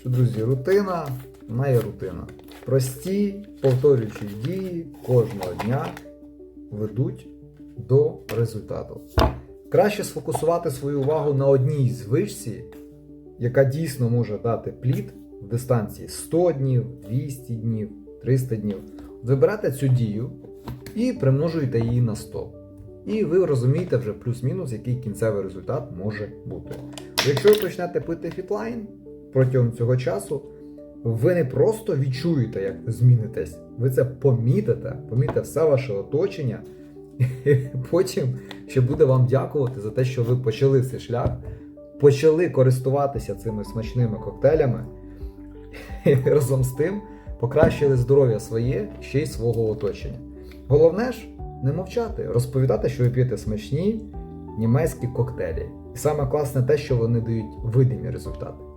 що, друзі, рутина вона є рутина. Прості, повторюючі дії кожного дня ведуть до результату. Краще сфокусувати свою увагу на одній звичці, яка дійсно може дати плід в дистанції 100 днів, 200 днів, 300 днів. Виберете цю дію і примножуєте її на 100. І ви розумієте вже плюс-мінус, який кінцевий результат може бути. Якщо ви почнете пити фітлайн протягом цього часу, ви не просто відчуєте, як змінитесь, ви це помітите, помітите все ваше оточення, і потім ще буде вам дякувати за те, що ви почали цей шлях, почали користуватися цими смачними коктейлями, і разом з тим покращили здоров'я своє ще й свого оточення. Головне ж не мовчати, розповідати, що ви п'єте смачні німецькі коктейлі. І саме класне те, що вони дають видимі результати.